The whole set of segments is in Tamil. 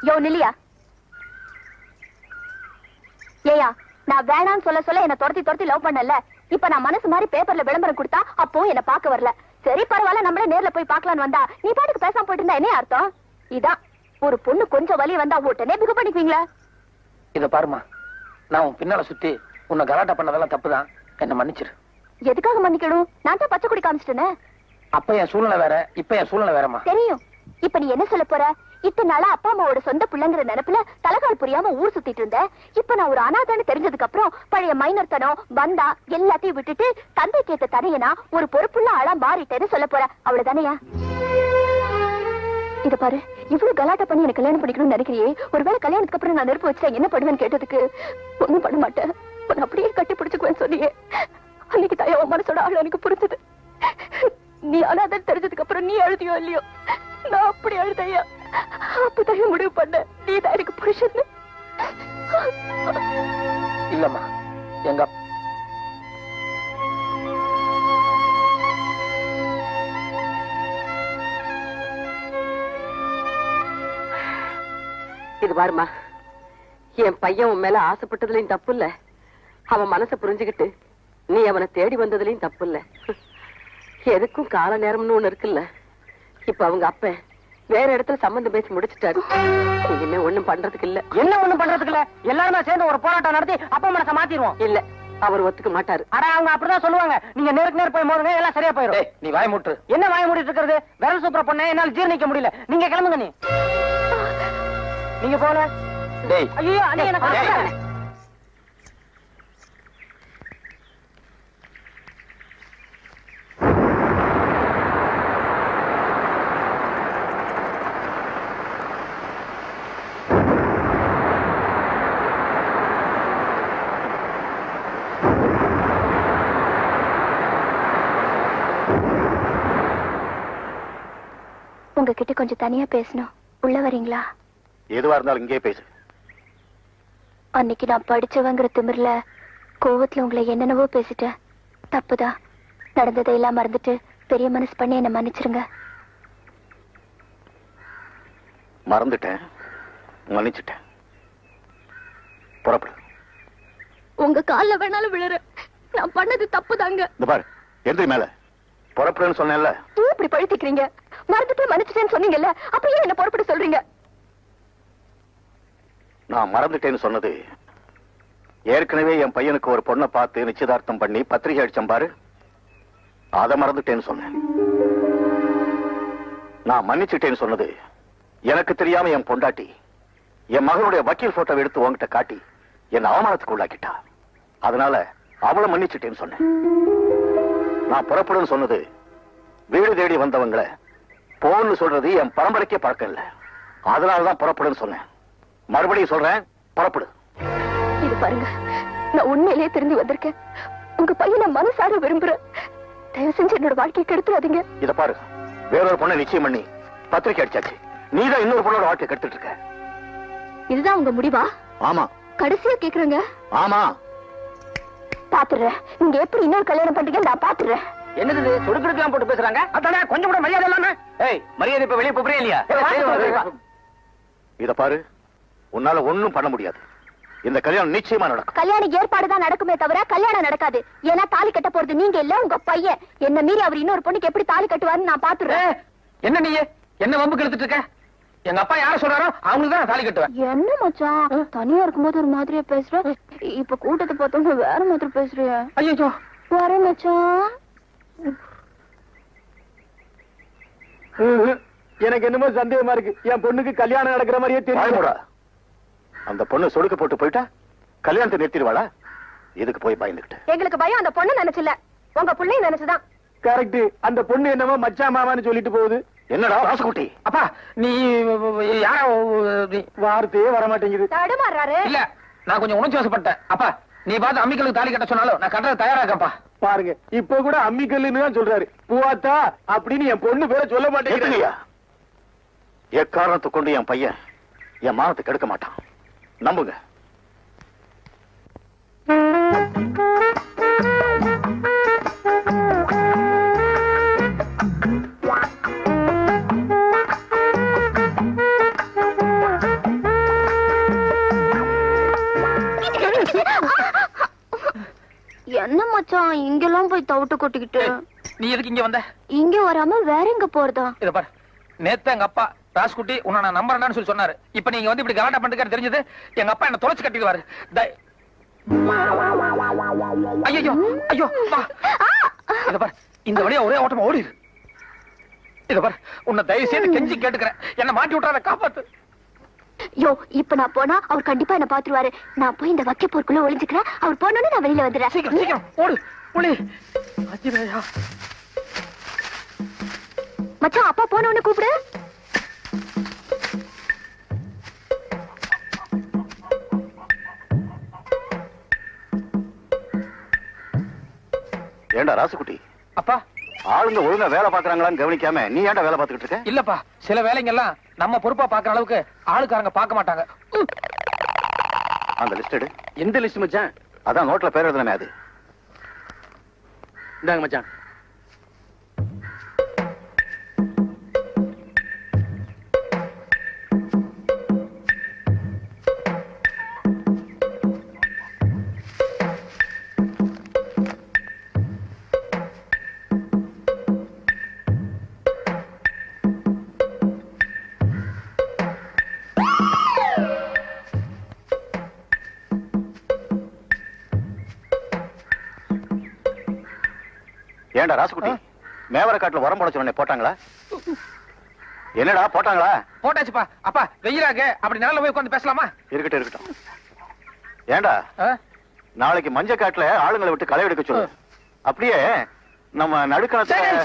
யோ நில்லியா? ஏயா நான் வேணாம்னு சொல்ல சொல்ல என்ன துரத்தி துரத்தி லவ் பண்ணல. இப்ப நான் மனசு மாதிரி பேப்பர்ல விளம்பரம் கொடுத்தா அப்போ என்ன பார்க்க வரல. சரி பரவாயில்ல நம்மளே நேர்ல போய் பார்க்கலாம்னு வந்தா. நீ பாட்டுக்கு பேசாம போயிட்டு இருந்தா என்ன அர்த்தம்? இதான். ஒரு பொண்ணு கொஞ்சம் வலி வந்தா உடனே பிகு பண்ணிக்குவீங்களா? இத பாருமா நான் உன் பின்னால சுத்தி உன்னை கலாட்டா பண்ணதெல்லாம் தப்புதான். என்ன மன்னிச்சிரு. எதுக்காக மன்னிக்கணும்? நான் தான் பச்சை குடி காமிச்சிட்டேனே. அப்ப என் சூழ்நிலை வேற இப்ப என் சூழ்நிலை வேறமா தெரியும். இப்ப நீ என்ன சொல்ல போற? இத்தனை நாளா அப்பா அம்மாவோட சொந்த பிள்ளைங்கிற நினைப்புல தலகால் புரியாம ஊர் சுத்திட்டு இருந்தேன் இப்ப நான் ஒரு அனாதான்னு தெரிஞ்சதுக்கு அப்புறம் பழைய மைனர் தனம் பந்தா எல்லாத்தையும் விட்டுட்டு தந்தை கேட்ட தனையனா ஒரு பொறுப்புள்ள ஆளா மாறிட்டேன்னு சொல்ல போற அவ்வளவுதானையா? இத பாரு இவ்வளவு கலாட்ட பண்ணி எனக்கு கல்யாணம் பண்ணிக்கணும்னு நினைக்கிறியே. ஒருவேளை கல்யாணத்துக்கு அப்புறம் நான் நெருப்பு வச்சா என்ன பண்ணுவேன்னு கேட்டதுக்கு ஒண்ணும் பண்ண மாட்டேன். உன்னை அப்படியே கட்டி பிடிச்சுக்குவேன்னு சொன்னியே. அன்னைக்கு தாயா மனசோட ஆள் எனக்கு புரிஞ்சது. நீ அனாதன் தெரிஞ்சதுக்கு அப்புறம் நீ அழுதியோ இல்லையோ? நான் அப்படி அழுதையா? அப்பதான் முடிவு பண்ண. நீ தான் எனக்கு புருஷன் இல்லம்மா எங்க இது பாருமா என் பையன் உன் மேல ஆசைப்பட்டதுலயும் தப்பு இல்ல அவன் மனசை புரிஞ்சுகிட்டு நீ அவனை தேடி வந்ததுலயும் தப்பு இல்ல எதுக்கும் கால நேரம்னு ஒண்ணு இருக்குல்ல. இப்ப அவங்க அப்ப வேற இடத்துல சம்மந்தம் பேசி முடிச்சிட்டாரு. இனிமே ஒண்ணும் பண்றதுக்கு இல்ல. என்ன ஒண்ணும் பண்றதுக்கு இல்ல? எல்லாருமே சேர்ந்து ஒரு போராட்டம் நடத்தி அப்பா மனசை மாத்திடுவோம். இல்ல அவர் ஒத்துக்க மாட்டாரு. அட அவங்க அப்படிதான் சொல்லுவாங்க. நீங்க நேருக்கு நேர் போய் மோதுங்க எல்லாம் சரியா போயிடும் நீ வாய் மூட்டு. என்ன வாய் மூடிட்டு இருக்கிறது? விரல் சூப்பர பொண்ணே என்னால ஜீரணிக்க முடியல. நீங்க கிளம்புங்க நீ. நீங்க போல டேய். ஐயோ அண்ணே எனக்கு உங்ககிட்ட கொஞ்சம் தனியா பேசணும். உள்ள வரீங்களா? எதுவா இருந்தாலும் இங்கே பேசு. அன்னைக்கு நான் படிச்சவங்கிற திமிர்ல கோவத்துல உங்களை என்னென்னவோ பேசிட்டேன். தப்புதான் நடந்ததையெல்லாம் மறந்துட்டு பெரிய மனசு பண்ணி என்ன மன்னிச்சிருங்க. மறந்துட்டேன். மன்னிச்சிட்டேன். புறப்படு. உங்க கால்ல வேணாலும் விழுற. நான் பண்ணது தப்புதாங்க. இந்த பாரு எந்திரி மேல. புறப்படுன்னு சொன்னேன்ல. இப்படி பழுத்திக்கிறீங்க மறந்துட்டு மன்னிச்சிட்டேன்னு சொன்னீங்கல்ல அப்ப ஏன் என்ன பொறுப்பிட்டு சொல்றீங்க? நான் மறந்துட்டேன்னு சொன்னது ஏற்கனவே என் பையனுக்கு ஒரு பொண்ணை பார்த்து நிச்சயதார்த்தம் பண்ணி பத்திரிகை அடிச்சம் பாரு. அதை மறந்துட்டேன்னு சொன்னேன். நான் மன்னிச்சுட்டேன்னு சொன்னது எனக்கு தெரியாம என் பொண்டாட்டி என் மகனுடைய வக்கீல் போட்டோ எடுத்து உன்கிட்ட காட்டி என் அவமானத்துக்கு உள்ளாக்கிட்டா. அதனால அவளை மன்னிச்சுட்டேன்னு சொன்னேன். நான் புறப்படுன்னு சொன்னது வீடு தேடி வந்தவங்களை போன்னு சொல்றது என் பரம்பரைக்கே பழக்கம் இல்ல. அதனாலதான் புறப்படுன்னு சொன்னேன். மறுபடியும் சொல்றேன் புறப்படு. இது பாருங்க நான் உண்மையிலேயே திரும்பி வந்திருக்கேன். உங்க பையனை மனசார விரும்புறேன். தயவு செஞ்சு என்னோட வாழ்க்கையை கெடுத்துறாதீங்க. இத பாரு வேறொரு பொண்ணை நிச்சயம் பண்ணி பத்திரிக்கை அடிச்சாச்சு. நீதான் இன்னொரு பொண்ணோட வாழ்க்கை கெடுத்துட்டு இருக்க. இதுதான் உங்க முடிவா? ஆமா. கடைசியா கேக்குறேங்க. ஆமா. பாத்துறேன். நீங்க எப்படி இன்னொரு கல்யாணம் பண்றீங்க நான் பாத்துறேன். என்னது சுடுக்குடுக்கலாம் போட்டு பேசுறாங்க? அதானே கொஞ்சம் கூட மரியாதை இல்லாம? ஏய் மரியாதை இப்ப வெளியே போறே இல்லையா? இத பாரு உன்னால ஒண்ணும் பண்ண முடியாது. இந்த கல்யாணம் நிச்சயமா நடக்கும். கல்யாண ஏற்பாடு தான் நடக்குமே தவிர கல்யாணம் நடக்காது. ஏன்னா தாலி கட்ட போறது நீங்க இல்ல உங்க பையன். என்ன மீறி அவர் இன்னொரு பொண்ணுக்கு எப்படி தாலி கட்டுவாருன்னு நான் பாத்துறேன். என்ன நீ? என்ன வம்பு கெடுத்துட்டு இருக்க? எங்க அப்பா யார சொல்றாரோ அவங்களுக்கு தான் தாலி கட்டுவேன். என்ன மச்சான்? தனியா இருக்கும்போது ஒரு மாதிரியா பேசுற? இப்ப கூட்டத்தை பார்த்தோம்னா வேற மாதிரி பேசுறிய. ஐயோ வரேன் மச்சான். எனக்கு என்னமோ சந்தேகமா இருக்கு. என் பொண்ணுக்கு கல்யாணம் நடக்கிற மாதிரியே வாய்மூடா அந்த பொண்ணு சொடுக்க போட்டு போயிட்டா? கல்யாணத்தை நிறுத்திடுவாளா? இதுக்கு போய் பயந்துகிட்டு எங்களுக்கு பயம் அந்த பொண்ணு நினைச்சுல உங்க பிள்ளையும் நினைச்சுதான். கரெக்ட். அந்த பொண்ணு என்னமோ மச்சான் மாமான்னு சொல்லிட்டு போகுது. என்னடா ராசகுட்டி? அப்பா நீ யார நீ வார்த்தையே வர மாட்டேங்குது தடுமாறாரு இல்ல நான் கொஞ்சம் உணர்ச்சி வசப்பட்டேன். அப்பா நீ பார்த்து அம்மிகளுக்கு தாலி கட்ட சொன்னாலும் நான் கட்டுறது தயாரா இருக்கப்பா பாருங்க இப்ப கூட அம்மிக்கல்லுன்னு தான் சொல்றாரு. பூவாத்தா அப்படின்னு என் பொண்ணு பேரை சொல்ல மாட்டேங்குது. எக்காரணத்தை கொண்டு என் பையன் என் மானத்தை கெடுக்க மாட்டான்? நம்புங்க. மச்சான் இங்கெல்லாம் போய் தவிட்டு கொட்டிக்கிட்டு? நீ எதுக்கு இங்க வந்த? இங்க வராம வேற எங்க போறதா? இத பாரு. நேத்து எங்க அப்பா ராஸ்குட்டி உன்னை நான் நம்புறேன்னு சொல்லி சொன்னாரு. இப்ப நீங்க வந்து இப்படி கலாட்டா பண்ணிட்டு தெரிஞ்சது எங்க அப்பா என்ன தொலைச்சு கட்டிடுவாரு. ஐயோ ஐயோ இத பாரு. இந்த வழியா ஒரே ஓட்டமா ஓடிடு இத பாரு. உன்னை தயவு செய்து கெஞ்சி கேட்டுக்கிறேன். என்ன மாட்டி விட்டுறாத காப்பாத்து. யோ இப்ப நான் போனா அவர் கண்டிப்பா என்ன பாத்துருவாரு. நான் போய் இந்த வக்கை போருக்குள்ள ஒளிஞ்சுக்கிறேன். அவர் போனோன்னு நான் வெளியில வந்துடுறேன். சீக்கிரம் சீக்கிரம் ஓடு ஒளி அஜிதையா மச்சான் அப்பா போனோன்னு கூப்பிடு. ஏண்டா ராசுகுட்டி? அப்பா. ஆளுங்க ஒழுங்கா வேலை பாக்குறாங்களான்னு கவனிக்காம நீ ஏன்டா வேலை பார்த்துக்கிட்டு இருக்க? இல்லப்பா சில வேலைங்கெல்லாம் நம்ம பொறுப்பா பாக்குற அளவுக்கு ஆளுக்காரங்க பார்க்க மாட்டாங்க. அந்த லிஸ்ட் எடு. எந்த லிஸ்ட் மச்சான். அதான் நோட்ல பேர் எழுதுனமே அது. இந்தாங்க மச்சான். ஏன்டா ராசுகுட்டி மேவர காட்டுல உரம் போட சொன்னே போட்டாங்களா? என்னடா போட்டாங்களா? போட்டாச்சுப்பா. அப்பா வெயிலாக. அப்படி நிழல்ல போய் உட்காந்து பேசலாமா? இருக்கட்டும் இருக்கட்டும். ஏன்டா ஆ? நாளைக்கு மஞ்ச காட்டுல ஆளுங்களை விட்டு களை எடுக்க சொல்லு. அப்படியே நம்ம நடுக்கணத்துல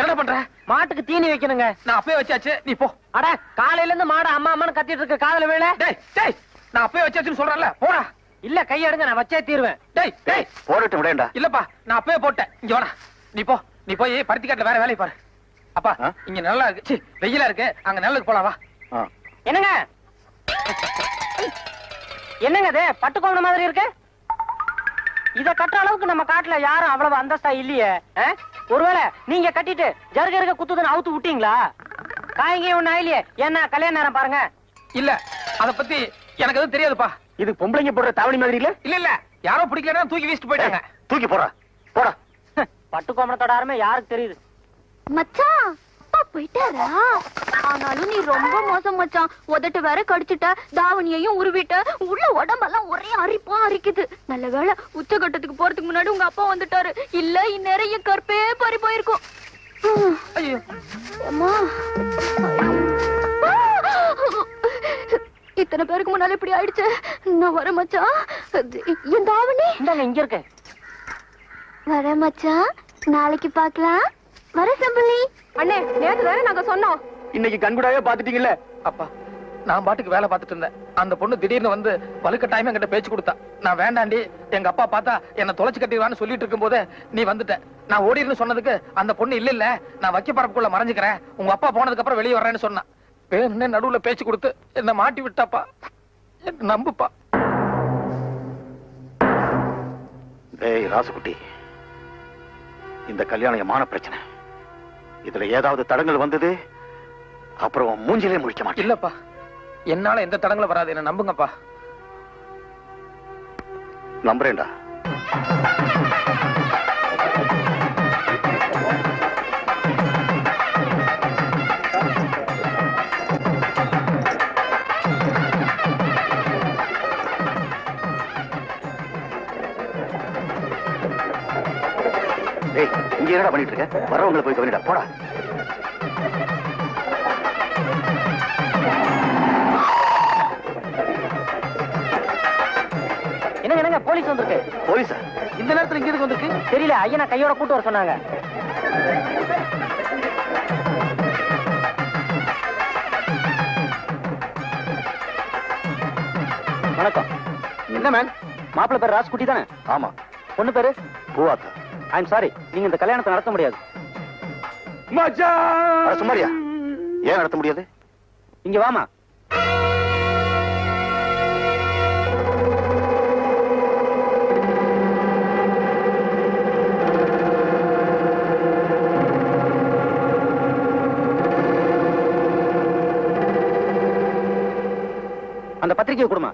என்ன பண்ற? மாட்டுக்கு தீனி வைக்கணுங்க. நான் அப்பயே வச்சாச்சு. நீ போ. அட காலையில இருந்து மாடு அம்மா அம்மான்னு கத்திட்டு இருக்கு. காதுல வேலை டேய் டேய். நான் அப்பயே வச்சாச்சுன்னு சொல்றேன்ல. போடா. இல்ல கையெடுங்க நான் வச்சே தீருவேன். டேய் டேய். போடட்டும் விடேன்டா. இல்லப்பா நான் அப்பவே போட்டேன். இங்க வாடா. நீ போ நீ போய் பருத்தி காட்டுல வேற வேலையை பாரு அப்பா ஆ? இங்க நல்லா இருக்கு. வெயிலா இருக்கு. அங்க நல்லுக்கு போலாம் வா. ஆ. என்னங்க? என்னங்க இது? பட்டு கோவண மாதிரி இருக்கு? இத கட்டுற அளவுக்கு நம்ம காட்டுல யாரும் அவ்வளவு அந்தஸ்தா இல்லையே? ஒருவேளை நீங்க கட்டிட்டு ஜருக இருக்க குத்துதுன்னு அவுத்து விட்டீங்களா? காய்ங்க ஒண்ணு ஆயிலையே என்ன கல்யாண நேரம் பாருங்க. இல்ல அத பத்தி எனக்கு எதுவும் தெரியாதுப்பா. இது பொம்பளைங்க போடுற தாவணி மாதிரி இல்ல? இல்ல இல்ல. யாரோ பிடிக்கலன்னா தூக்கி வீசிட்டு போயிட்டாங்க. தூக்கி போடா போடா. பட்டு கோமணத்தோட அருமை யாருக்கு தெரியுது? மச்சான் அப்பா போயிட்டாரா? ஆனாலும் நீ ரொம்ப மோசம் மச்சான். உதட்டு வேற கடிச்சிட்ட தாவணியையும் உருவிட்ட உள்ள உடம்பெல்லாம் ஒரே அரிப்பா அரிக்குது. நல்ல வேளை உச்சகட்டத்துக்கு போறதுக்கு முன்னாடி உங்க அப்பா வந்துட்டாரு. இல்ல இந்நேரம் என் கற்பே பறி போயிருக்கும். இத்தனை பேருக்கு முன்னால இப்படி ஆயிடுச்சு. நான் வரேன் மச்சான் என் தாவணி. இங்க இருக்கு வரேன் மச்சான் நாளைக்கு பார்க்கலாம். வர சம்பளி அண்ணே நேத்து தானே நாங்க சொன்னோம். இன்னைக்கு கண்கூடாவே பாத்துட்டீங்கல்ல அப்பா நான் பாட்டுக்கு வேலை பார்த்துட்டு இருந்தேன். அந்த பொண்ணு திடீர்னு வந்து வலுக்கட்டாயமா என்கிட்ட பேச்சு கொடுத்தா. நான் வேண்டாண்டி எங்க அப்பா பார்த்தா என்ன தொலைச்சு கட்டிடுவான்னு சொல்லிட்டு இருக்கும் போதே நீ வந்துட்ட நான் ஓடிடுன்னு சொன்னதுக்கு அந்த பொண்ணு இல்ல இல்ல நான் வைக்க பரப்புக்குள்ள மறைஞ்சுக்கிறேன். உங்க அப்பா போனதுக்கு அப்புறம் வெளியே வர்றேன்னு சொன்னான் வேணும்னே நடுவுல பேச்சு கொடுத்து என்ன மாட்டி விட்டாப்பா. என்ன நம்புப்பா. டேய் ராசுகுட்டி இந்த கல்யாணம் என் மான பிரச்சனை. இதுல ஏதாவது தடங்கள் வந்தது அப்புறம் மூஞ்சிலே முழிக்க மாட்டேன். இல்லப்பா. என்னால எந்த தடங்களும் வராது என்ன நம்புங்கப்பா. நம்புறேன்டா. பண்ணிட்டு இருக்க. வரவங்களை போய் கவனிடா. போடா. என்னங்க என்னங்க போலீஸ் வந்திருக்கு? போலீஸா? இந்த நேரத்துல இங்க எதுக்கு வந்திருக்கு? தெரியல ஐயனா கையோட கூட்டு வர சொன்னாங்க. வணக்கம். என்ன மேம் மாப்பிள்ளை பேர் ராஜ்குட்டி தானே? ஆமா. பொண்ணு பேரு? பூவாத்தா ஐம் சாரி நீங்க இந்த கல்யாணத்தை நடத்த முடியாது. சும்மாரியா ஏன் நடத்த முடியாது? இங்க வாமா. அந்த பத்திரிக்கையை கொடுமா.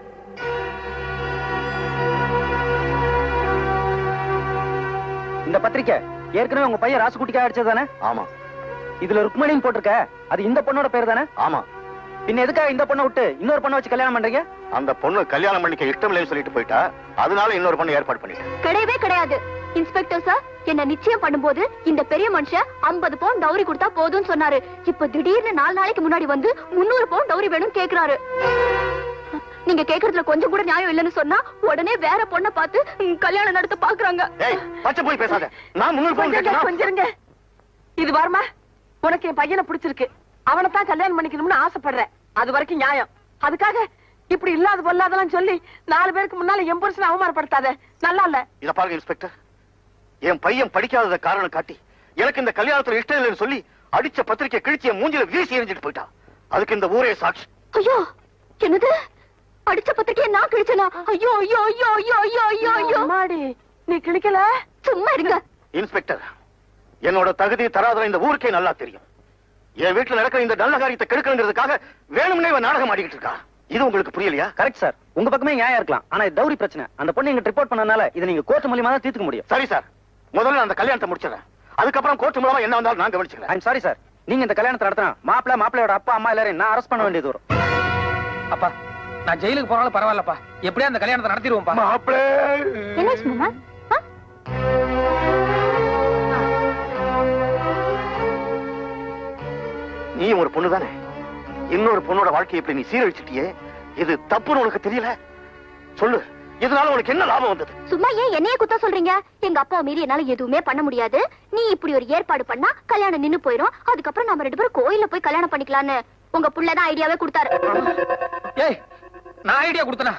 இந்த பத்திரிக்கை ஏற்கனவே உங்க பையன் ராசுகுட்டிக்காக அடிச்சது தானே ஆமா. இதுல ருக்மணின்னு போட்டிருக்க அது இந்த பொண்ணோட பேர் தானே ஆமா. பின்ன எதுக்காக இந்த பொண்ணை விட்டு இன்னொரு பொண்ணை வச்சு கல்யாணம் பண்றீங்க? அந்த பொண்ணு கல்யாணம் பண்ணிக்க இஷ்டம் இல்லைன்னு சொல்லிட்டு போயிட்டா அதனால இன்னொரு பொண்ணு ஏற்பாடு பண்ணிட்டேன். கிடையவே கிடையாது. இன்ஸ்பெக்டர் சார் என்ன நிச்சயம் பண்ணும்போது இந்த பெரிய மனுஷன் 50 பவுன் டவுரி கொடுத்தா போதும்னு சொன்னாரு. இப்ப திடீர்னு நாலு நாளைக்கு முன்னாடி வந்து 300 பவுன் டவுரி வேணும் கேக்குறாரு. நீங்க கேக்குறதுல கொஞ்சம் கூட நியாயம் இல்லைன்னு சொன்னா உடனே வேற பொண்ணை பார்த்து கல்யாணம் நடத்த பாக்குறாங்க. பச்சை போய் பேசாத. நான். இது வருமா? உனக்கு என் பையனை பிடிச்சிருக்கு. அவனை தான் கல்யாணம் பண்ணிக்கணும்னு ஆசைப்படுறேன். அது வரைக்கும் நியாயம். அதுக்காக இப்படி இல்லாத பொல்லாதெல்லாம் சொல்லி நாலு பேருக்கு முன்னால என் புருஷனை அவமானப்படுத்தாத. நல்லா இல்ல. இத பாருங்க இன்ஸ்பெக்டர். என் பையன் படிக்காதத காரணம் காட்டி எனக்கு இந்த கல்யாணத்துல இஷ்டம் இல்லைன்னு சொல்லி அடிச்ச பத்திரிக்கை கிழிச்சு என் மூஞ்சில வீசி எறிஞ்சிட்டு போயிட்டா. அதுக்கு இந்த ஊரே சாட்சி. ஐயோ என்னது? அடிச்ச பத்திரிக்கையை நான் கிழிச்சனா? ஐயோ ஐயோ ஐயோ ஐயோ ஐயோ ஐயோ ஐயோ அம்மாடி நீ கிழிக்கல? சும்மா இருங்க. இன்ஸ்பெக்டர் என்னோட தகுதி தராதரம் இந்த ஊருக்கே நல்லா தெரியும். என் வீட்டுல நடக்கிற இந்த நல்ல காரியத்தை கெடுக்கணுங்கிறதுக்காக வேணும்னே இவன் நாடகம் ஆடிக்கிட்டு இருக்கா? இது உங்களுக்கு புரியலையா? கரெக்ட் சார் உங்க பக்கமே நியாயம் இருக்கலாம். ஆனா இது டவுரி பிரச்சனை. அந்த பொண்ணு எங்க ரிப்போர்ட் பண்ணனால இதை நீங்க கோர்ட் மூலியமா தான் தீர்த்துக்க முடியும். சரி சார் முதல்ல அந்த கல்யாணத்தை முடிச்சிடறேன். அதுக்கப்புறம் கோர்ட் மூலமா என்ன வந்தாலும் நான் கவனிச்சுக்கிறேன். ஐம் சாரி சார் நீங்க இந்த கல்யாணத்தை நடத்தினா மாப்பிள்ள மாப்பிள்ளையோட அப்பா அம்மா எல்லாரையும் நான் அரெஸ்ட் பண்ண வேண்டியது வரும். அப்பா. நான் ஜெயிலுக்கு போனாலும் பரவாயில்லப்பா. எப்படியா அந்த கல்யாணத்தை நடத்திடுவோம்ப்பா. மாப்பிள! என்ன மாமா ஆ? நீ ஒரு பொண்ணு தானே? இன்னொரு பொண்ணோட வாழ்க்கையை இப்படி நீ சீரழிச்சிட்டியே? இது தப்புன்னு உனக்கு தெரியல? சொல்லு. இதனால உனக்கு என்ன லாபம் வந்தது? சும்மா ஏன் என்னைய குத்த சொல்றீங்க? எங்க அப்பா மீறி என்னால எதுவுமே பண்ண முடியாது. நீ இப்படி ஒரு ஏற்பாடு பண்ணா கல்யாணம் நின்னு போயிரும். அதுக்கப்புறம் நம்ம ரெண்டு பேரும் கோயில்ல போய் கல்யாணம் பண்ணிக்கலாம்னு உங்க புள்ளதான் ஐடியாவே கொடுத்தாரு. ஏய் நான் ஐடியா கொடுத்தனா?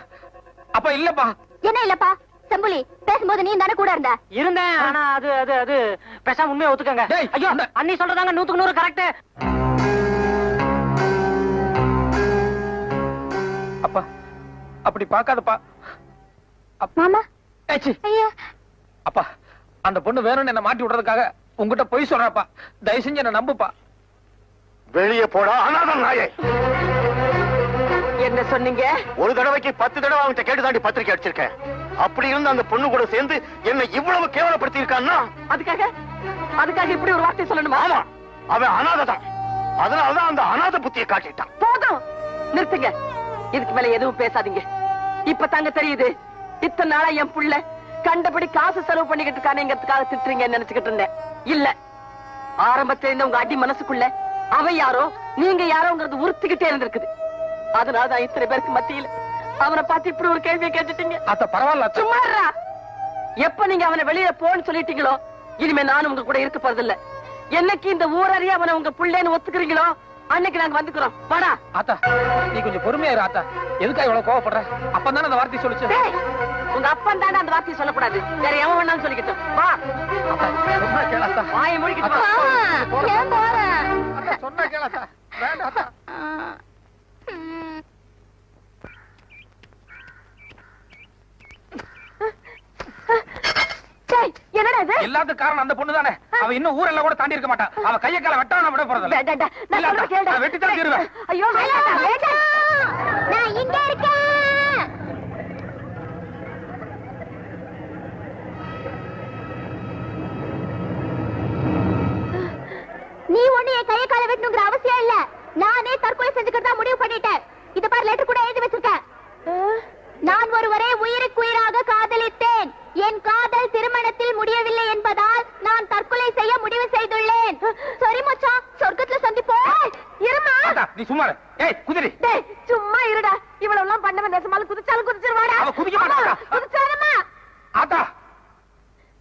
அப்பா இல்லப்பா. என்ன இல்லப்பா? செம்புலி பேசும்போது நீ தானே கூட இருந்த? இருந்தேன் ஆனா அது அது அது பேசாம உண்மையை ஒத்துக்கங்க. டேய், ஐயோ அண்ணி சொல்றதாங்க நூத்துக்கு நூறு கரெக்ட் அப்பா அப்படி பார்க்காதப்பா. மாமா? ஏச்சி. ஐயா. அப்பா அந்த பொண்ணு வேணும்னு என்ன மாட்டி விடுறதுக்காக உங்ககிட்ட பொய் சொல்றப்பா தயவு செஞ்சு என்ன நம்புப்பா. வெளியே போடா அனாதம் நாயே. என்ன சொன்னீங்க? ஒரு தடவைக்கு பத்து தடவை அவன்கிட்ட கேட்டு தாண்டி பத்திரிக்கை அடிச்சிருக்கேன். அப்படி இருந்து அந்த பொண்ணு கூட சேர்ந்து என்னை இவ்வளவு கேவலப்படுத்தி இருக்கான்னா அதுக்காக அதுக்காக இப்படி ஒரு வார்த்தை சொல்லணுமா? ஆமா அவன் அனாதை தான் அதனாலதான் அந்த அனாதை புத்தியை காட்டிட்டான். போதும் நிறுத்துங்க. இதுக்கு மேல எதுவும் பேசாதீங்க. இப்ப தாங்க தெரியுது இத்தனை நாளா என் புள்ள கண்டபடி காசு செலவு பண்ணிக்கிட்டு இருக்கானேங்கிறதுக்காக திட்டுறீங்கன்னு நினைச்சுக்கிட்டு இருந்தேன். இல்ல ஆரம்பத்துல இருந்த உங்க அடி மனசுக்குள்ள அவன் யாரோ நீங்க யாரோங்கிறது உறுத்திக்கிட்டே இருந்திருக்குது. அதனாலதான் இத்தனை பேருக்கு மத்தியில? அவனை பார்த்து இப்படி ஒரு கேள்வியை கேட்டுட்டீங்க? அத்த பரவாயில்ல. சும்மா. எப்ப நீங்க அவனை வெளியில போன்னு சொல்லிட்டீங்களோ? இனிமே நானும் உங்க கூட இருக்க போறதில்ல. என்னைக்கு இந்த ஊரறிய அவனை உங்க புள்ளேன்னு ஒத்துக்கிறீங்களோ அன்னைக்கு நாங்க வந்துக்கிறோம். வாடா! ஆத்தா நீ கொஞ்சம் பொறுமையா இரு ஆத்தா எதுக்கா இவ்வளவு கோவப்படுற? அப்பதானே அந்த வார்த்தை சொல்லுச்சு உங்க அப்பன் தானே அந்த வார்த்தையை சொல்லக்கூடாது. வேற எவன் வேணாலும் சொல்லிக்கிட்டோம். வா! சொன்னா கேளு ஆத்தா. வாயை மூடிக்கிட்டு சொன்னா கேளு ஆத்தா. வேண்டாம் ஆத்தா. டேய், என்னடா இது எல்லாத்துக்கும் காரணம் அந்த பொண்ணு தானே அவ இன்னும் ஊரெல்லாம் கூட தாண்டி இருக்க மாட்டா. அவ கைய கால வெட்டாம விட இல்ல, கேளுடா. நான் வெட்டித்தான் தீருவேன். ஐயோ வேண்டாம்டா, வேண்டாம். நான் இங்க இருக்கேன். நீ ஒண்ணு என் கைய கால வெட்டணுங்கிற அவசியம் இல்ல. நானே தற்கொலை செஞ்சுக்கிறதா முடிவு பண்ணிட்டேன். இத பாரு லெட்டர் கூட எழுதி வச்சிருக்கேன். நான் ஒருவரை உயிருக்குயிராக காதலித்தேன் என் காதல் திருமணத்தில் முடியவில்லை என்பதால் நான் தற்கொலை செய்ய முடிவு செய்துள்ளேன் சரி மச்சான் சொர்க்கத்துல சந்திப்போம் இருமா ஆத்தா, நீ சும்மா இரு. ஏய் குதிரி டேய், சும்மா இருடா இவ்வளவு எல்லாம் பண்ணவன் நெசமாலும் குதிச்சாலும் குதிச்சிருவாடா அவ குதிக்க மாட்டாடா. குதிச்சாலுமா ஆத்தா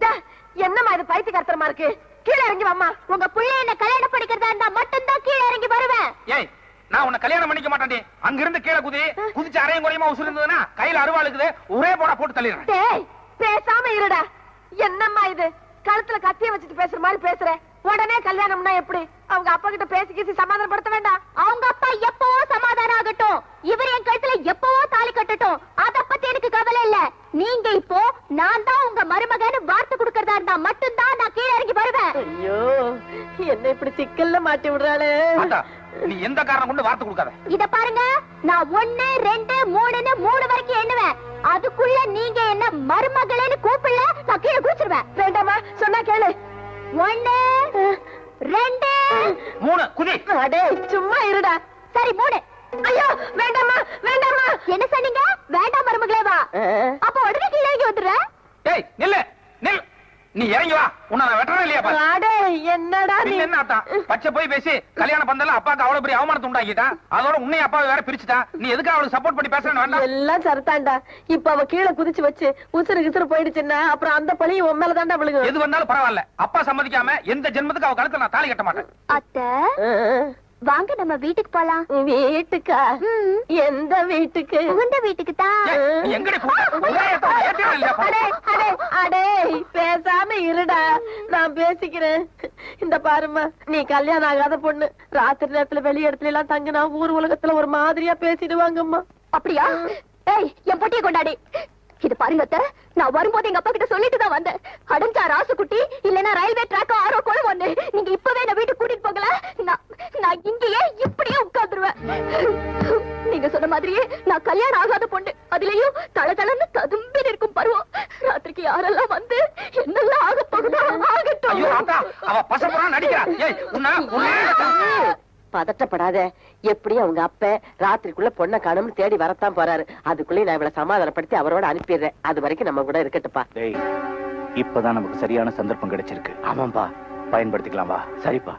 டேய், என்னம்மா இது பைத்தியக்காரத்தனமா இருக்கு கீழே இறங்கி வாம்மா உங்க புள்ள என்ன கல்யாணம் படிக்கிறதா இருந்தா மட்டும்தான் கீழே இறங்கி வருவேன் ஏய் நான் உன்னை கல்யாணம் பண்ணிக்க மாட்டேன்டி அங்க இருந்து கீழே குதி குதிச்சு அரையும் குறையுமா உசுறு இருந்ததுன்னா கையில அருவா இருக்குது ஒரே போடா போட்டு தள்ளிடுறேன் டேய் பேசாம இருடா என்னம்மா இது? கழுத்துல கத்திய வச்சுட்டு பேசுற மாதிரி பேசுற. உடனே கல்யாணம்னா எப்படி? அவங்க அப்பா கிட்ட பேசி கீசி சமாதானப்படுத்த வேண்டாம். அவங்க அப்பா எப்பவோ சமாதானம் ஆகட்டும். இவர் என் கழுத்துல எப்பவோ தாலி கட்டட்டும். அத பத்தி எனக்கு கவலை இல்ல. நீங்க இப்போ நான் தான் உங்க மருமகன்னு வார்த்தை கொடுக்கறதா இருந்தா மட்டும்தான் நான் கீழே இறங்கி வருவேன். ஐயோ என்ன இப்படி சிக்கல்ல மாட்டி விடுறாளே. நீ எந்த காரணம் கொண்டு வார்த்தை கொடுக்காத. இத பாருங்க நான் ஒண்ணு ரெண்டு மூணுன்னு மூணு வரைக்கும் எண்ணுவேன். அதுக்குள்ள நீங்க என்ன மருமகளேன்னு கூப்பிடல நான் கீழே குதிச்சிருவேன். வேண்டாமா சொன்னா கேளு. ஒண்ணு ரெண்டு. மூணு குதி. அடே சும்மா இருடா. சரி மூணு. ஐயோ வேண்டாமா வேண்டாமா என்ன சொன்னீங்க? வேண்டாம் மருமகளே வா. அப்ப உடனே கீழே இறங்கி வந்துடுறேன். டேய் நில்லு நில். நீ இறங்கி வா. உன்னை நான் வெட்டறேன் இல்லையா பாரு. அடே என்னடா நீ? என்ன ஆத்தா பச்சை போய் பேசி கல்யாணம் பந்தல அப்பாக்கு அவ்வளவு பெரிய அவமானத்தை உண்டாக்கிட்டா? அதோட உன்னை அப்பாவை வேற பிரிச்சுட்டா? நீ எதுக்கு அவளுக்கு சப்போர்ட் பண்ணி பேசுறேன்னு வேண்டாம். எல்லாம் சரத்தாண்டா இப்ப அவ கீழே குதிச்சு வச்சு உசுறு கிசுறு போயிடுச்சுன்னா அப்புறம் அந்த பழியும் உன் மேலதாண்டா விழுகும். எது வந்தாலும் பரவாயில்ல. அப்பா சம்மதிக்காம எந்த ஜென்மத்துக்கு அவ கழுத்துல நான் தாலி கட்ட மாட்டேன். அத்தை? வாங்க நம்ம வீட்டுக்கு போலாம். வீட்டுக்கா? எந்த வீட்டுக்கு? உங்க வீட்டுக்கு தான் பேசாம இருடா. நான் பேசிக்கிறேன். இந்த பாரும்மா நீ கல்யாணம் ஆகாத பொண்ணு. ராத்திரி நேரத்துல வெளி இடத்துல எல்லாம் தங்கினா ஊர் உலகத்துல ஒரு மாதிரியா பேசிடுவாங்கம்மா. அப்படியா? ஏய் என் பொட்டியை கொண்டாடி. இது பாருங்க நான் வரும்போது எங்க அப்பா கிட்ட சொல்லிட்டு தான் வந்தேன். அடைஞ்சா ராசுக்குட்டி இல்லனா ரயில்வே ட்ராக் ஆரோ கூட ஒண்ணு. நீங்க பதட்டப்படாத எப்படியும் அவங்க அப்ப ராத்திரிக்குள்ள பொண்ணை காணும்னு தேடி வரத்தான் போறாரு. அதுக்குள்ளே நான் இவளை சமாதானப்படுத்தி அவரோட அனுப்பிடுறேன். அது வரைக்கும் நம்ம கூட இருக்கட்டுப்பா இப்பதான் நமக்கு சரியான சந்தர்ப்பம் கிடைச்சிருக்கு. ஆமாம்பா பயன்படுத்திக்கலாம் வா. சரிப்பா.